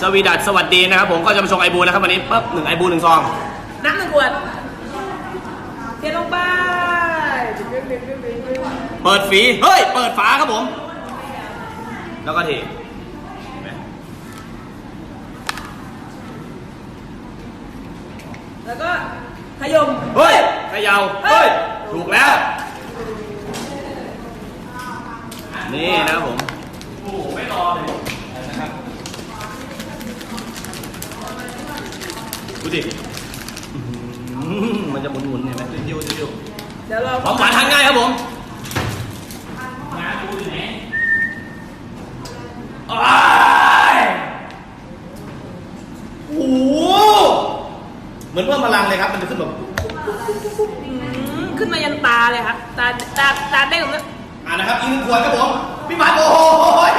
สวีดัสสวัสดีนะครับผมก็จะมาชงไอบูนะครับวันนี้ปั๊บหนึ่งไอบูหนึ่งซองน้ำหนึ่งขวดเทลงไปเปิดฝีเฮ้ยเปิดฝาครับผม แล้วก็เทเห็นไหมแล้วก็ขยมเฮ้ยเขยาวเฮ้ย ถูกแล้ว นี่นะครับผม โอ้โห ไม่รอเลยนะครับ ดูดิอื้อหือมันจะหมุนๆเห็นไหมดิ้วๆดิ้วเดี๋ยวเราๆของหวานทานง่ายครับผมอ้ายโอ้โหเหมือนเพิ่มพลังเลยครับ มันจะขึ้นแบบอืมขึ้นมายันตาเลยครับ ตาตาตาเด้งแบบนี้อ่านะครับ อีกหนึ่งขวดครับผม พี่หมันโอ้ยโอ้ย